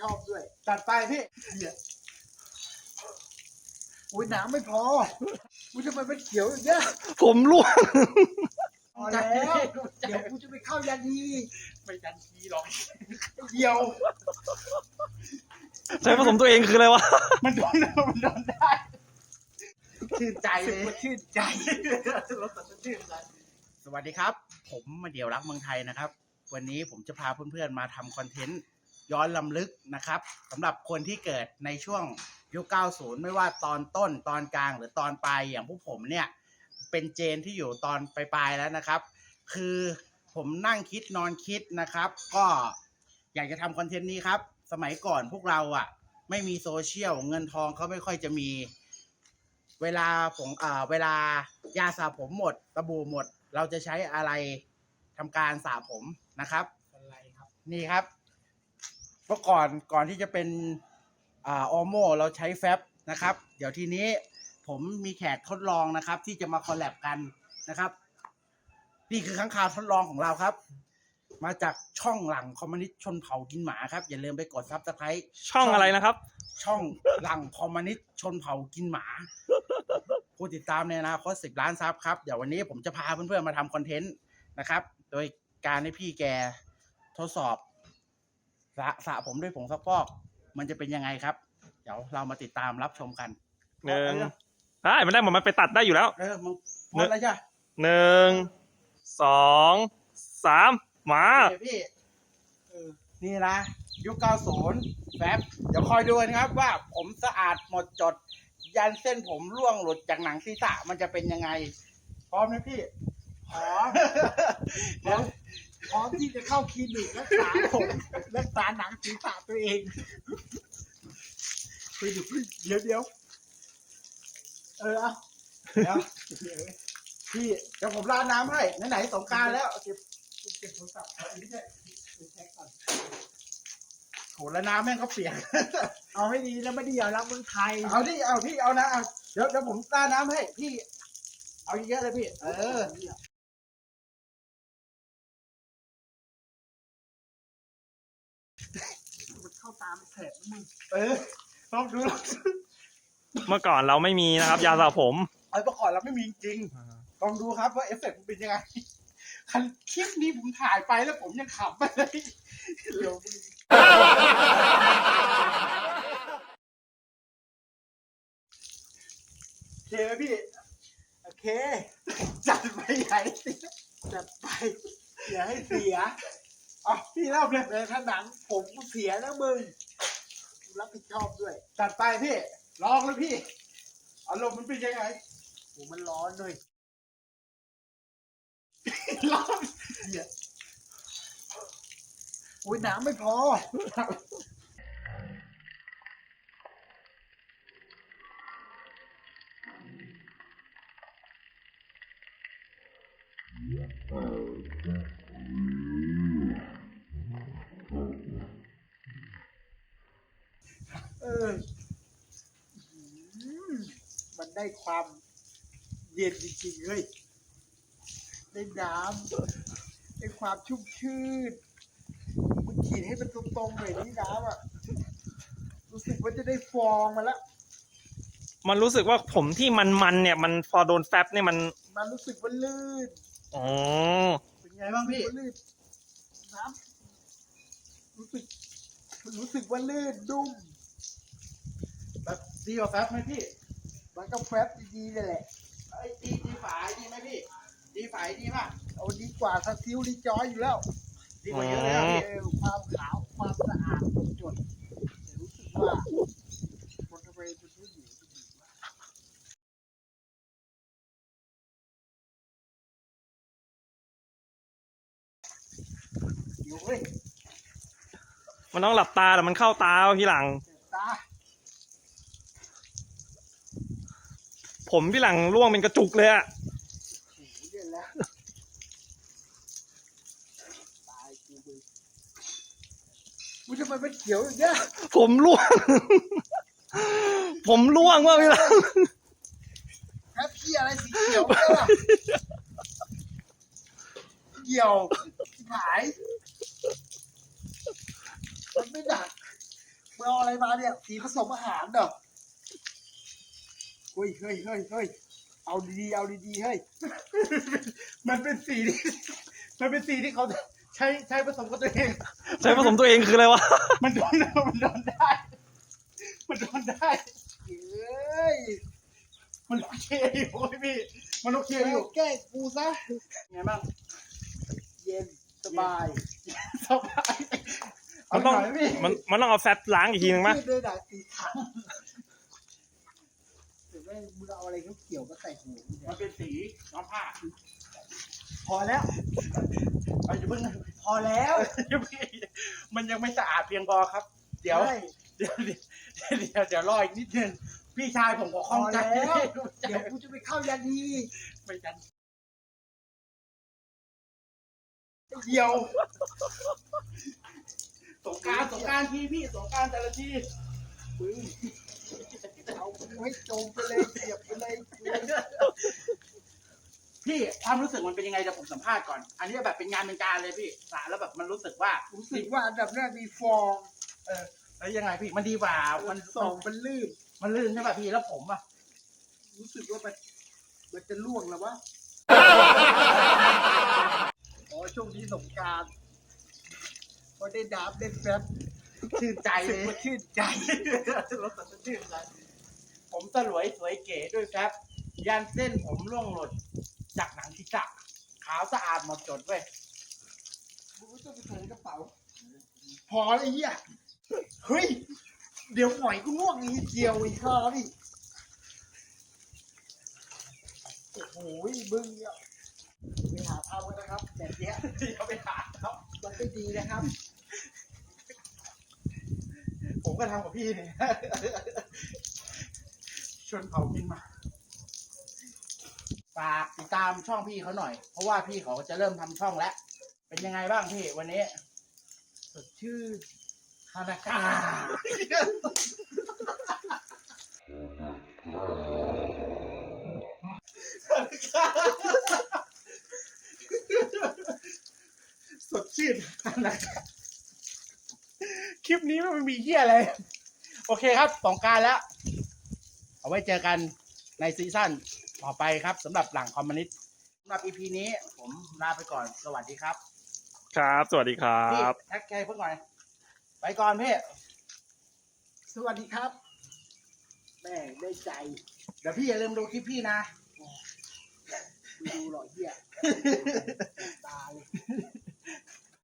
ชอบด้วย จัดไปพี่เหี้ยอุ้ยน้ำไม่พออุ้ยทำไมมันเขียวอย่างเงี้ยผมร่วง พอแล้วเดี๋ยวกูจะไปเข้ายาดีไม่ยันทีหรอกเดียว ใช้ผสมตัวเองคืออะไรวะ มันโดนมันโดนได้ชื่นใจเลยชื่นใจรถตัดชื่นใจสวัสดีครับ ผมมาเดี่ยวรักเมืองไทยนะครับ วันนี้ผมจะพาเพื่อนๆมาทำคอนเทนต์ ย้อนลำลึกนะครับสำหรับคนที่เกิดในช่วงยุค 90 ไม่ว่าตอนต้นตอนกลางหรือตอนปลายอย่างพวกผมเนี่ย เป็นเจนที่อยู่ตอนปลายๆแล้วนะครับ คือผมนั่งคิดนอนคิดนะครับ ก็อยากจะทำคอนเทนต์นี้ครับ สมัยก่อนพวกเราอะ ไม่มีโซเชียลเงินทองเขาไม่ค่อยจะมี เวลาผมอ่าเวลายาสระผมหมดตะบูหมด เราจะใช้อะไรทำการสระผมนะครับอะไรครับนี่ครับ เมื่อก่อนก่อนที่จะเป็นอ่าออโมเราใช้แฟบนะครับ เดี๋ยวทีนี้ผมมีแขกทดลองนะครับ ที่จะมาคอลแลบกันนะครับ นี่คือข้างคาวทดลองของเราครับ มาจากช่องหลังคอมมิวนิสต์ชนเผ่ากินหมาครับ อย่าลืมไปกดซับสไครต์ช่องอะไรนะครับ ช่องหลังคอมมิวนิสต์ชนเผ่ากินหมาผู้ติดตามในอนาคตสิบล้านซับครับเดี๋ยววันนี้ผมจะพาเพื่อนๆมาทำคอนเทนต์นะครับ โดยการให้พี่แกทดสอบ สระสระผมด้วยผงซักฟอก มันจะเป็นยังไงครับ เดี๋ยวเรามาติดตามรับชมกันหนึ่งได้มันได้หมดมันไปตัดได้อยู่แล้วเออมึงพอแล้วจ้ะหนึ่งสองสามมาเดี๋ยวพี่เออนี่นะยุค90แฟบเดี๋ยวคอยดูนะครับว่าผมสะอาดหมดจด ยันเส้นผมร่วงหลุดจากหนังศีรษะมันจะเป็นยังไง พร้อมไหมพี่พร้อม พร้อมพร้อมที่จะเข้าคลินิกรักษาผมรักษาหนังศีรษะตัวเองเฮ้ยเดี๋ยวเดี๋ยวเออเอาเดี๋ยวพี่เดี๋ยวผมราดน้ำให้ไหนๆสงกรารแล้วเก็บเก็บโทรศัพท์อันนี้ใช่แช็คก่อนโหแล้วน้ำแม่งก็เปียก เอาให้ดีแล้วไม่ได้อย่ารักเมืองไทยเอาที่เอาพี่เอานะเอาเดี๋ยวเดี๋ยวผมราดน้ำให้พี่ เอาเยอะๆเลยพี่ เออ ตามแสบนะมึงเออลองดูลองดูเมื่อก่อนเราไม่มีนะครับ ยาสระผม ไอ้ประกอบเราไม่มีจริงลองดูครับว่าเอฟเฟกต์มันเป็นยังไงคันคลิปนี้ผมถ่ายไปแล้วผมยังขำไปเลยเร็วมึงโอเคไหมพี่ โอเค จัดไปใหญ่จัดไป อย่าให้เสีย อ๋อพี่เล่าเลยแต่ถ้าหนังผมกูเสียนะมึงรับผิดชอบด้วยจัดไปพี่ลองเลยพี่อารมณ์มันเป็นยังไงโหมันร้อนด้วยลองเนี่ยอุ้ยน้ำไม่พอเอออืมมัน ได้ความเย็นจริงๆเฮ้ยได้น้ำได้ความชุ่มชื่นมึงขีดให้มันตรงๆหน่อยนี่น้ำอะรู้สึกว่าจะได้ฟองมาแล้วมันรู้สึกว่าผมที่มันมันๆเนี่ย มันพอโดนแฟบเนี่ยมันมันรู้สึกว่าลื่นอ๋อเป็นไงบ้างพี่รู้สึกว่าลื่นน้ำรู้สึกรู้สึกว่าลื่นดุ้มแบบดีกว่าแฟบไหมพี่ มันก็แฟบดีๆเลยแหละไอ้ยดีดีฝายดีไหมพี่ดีฝายดีป่ะเอาดีกว่าสซิลรีจอยอยู่แล้วดีกว่าเยอะเลยอะพี่เออความขาวความสะอาดหมดจดแต่รู้สึกว่ามันทำไมมันไม่อยู่ที่ดีวะเดี๋ยวเว้ยมันต้องหลับตาแต่มันเข้าตาเอาพี่หลัง เจ็บตา ผมพี่หลังร่วงเป็นกระจุกเลยอะโอ้โหเดี๋ยวแล้วตายกูเลยมึงทำไมมันเขียวอย่างเงี้ยผมร่วง ผมร่วงว่าพี่หลังแคปเพี้ยอะไรสีเขียวเนี่ยล่ะเหี่ยวหายมันไม่ดักอะไรมาเนี่ยสีผสมอาหารเหรอ เฮ้ยเฮ้ยเฮ้ยเฮ้ยเอาดีๆเอาดีๆเฮ้ยมันเป็นสีที่มันเป็นสีที่เขาใช้ใช้ผสมกับตัวเอง ใช้ผสมตัวเองคืออะไรวะ มันโดนมันโดนได้ มันโดนได้เฮ้ยมันโอเคอยู่เว้ยพี่ มันโอเคเดี๋อยู่ยวแก้กูซะไงบ้างเย็นสบายสบายมันต้องเาหยพี่มันมันต้องเอาแฟบล้างอีกทีนึงมั้ยยืดด้วยหนังสีขาวเดี๋ยวแม่งมึงเอาอะไรเขียวๆมาใส่หูกูเนี่มัยนเป็นสีน้ำผ้าพอแล้วเอาอย่าเพิ่งพอแล้วพี่มันยังไม่สะอาดเพียงพอครับ เดี๋ยว ใช่เดี๋ยวเดี๋ยวเดี๋ยวเดี๋ยวรออีกนิดนึงพี่ชายผมก็คล่องใจพอแล้ว เดี๋ยวกูจะไปเข้ายาดีไปกันเดียวสงกรารสงกรารทีพี่สงกรารแต่ละทีมึง เอากูให้จมไปเลยเสียบไปเลยพี่ความรู้สึกมันเป็นยังไงเดี๋ยวผมสัมภาษณ์ก่อน อันนี้แบบเป็นงานเป็นการเลยพี่สาแล้วแบบมันรู้สึกว่ารู้สึกว่าอันดับแรกมีฟองเออแล้วยังไงพี่มันดีกว่ามัมันนสองมันลื่นมันลื่นใช่ป่ะพี่แล้วผมอะรู้สึกว่ามันมันจะล่วงแล้ววะอ๋อช่วงนี้สงกรารพอได้ดาบได้แฟบชื่นใจรู้สึเลกยว่าชื่นใจรถตัดชื่นใจ ผมสลวยสวยเก๋ด้วยครับ ยันเส้นผมร่วงหล่นจากหนังที่จักขาวสะอาดหมดจดเว้ยมึงไม่ต้องไปใส่ในกระเป๋า พอเลยเฮียเฮ้ย เดี๋ยวหน่อยกูง่วงอีกเดียวอีกข้าดิโอ้โหมึงเนี่ยไปหาทำกันนะครับ แบบเนี้ยอย่าไปหาครับมันไม่ดีนะครับ ผมก็ทำกับพี่เนี่ยช วนเขากินมา ฝากติดตามช่องพี่เขาหน่อย เพราะว่าพี่เขาจะเริ่มทำช่องแล้ว เป็นยังไงบ้างพี่วันนี้สดชื่นฮานากาสดชื่นฮานากาคลิปนี้มันมีเหี้ยอะไร โอเคครับสงกรารแล้ว เอาไว้เจอกันในซีซั่นต่อไปครับสำหรับหลังคอมมินิสต์สำหรับ EP นี้ผมลาไปก่อนสวัสดีครับ ครับ สวัสดีครัพี่บ แท็กแคร์เพิ่งหน่อย ไปก่อนพี่ สวัสดีครับแม่งได้ใจเดี๋ยวพี่อย่าลืมดูคลิปพี่นะไม่ดูหรอกเฮีย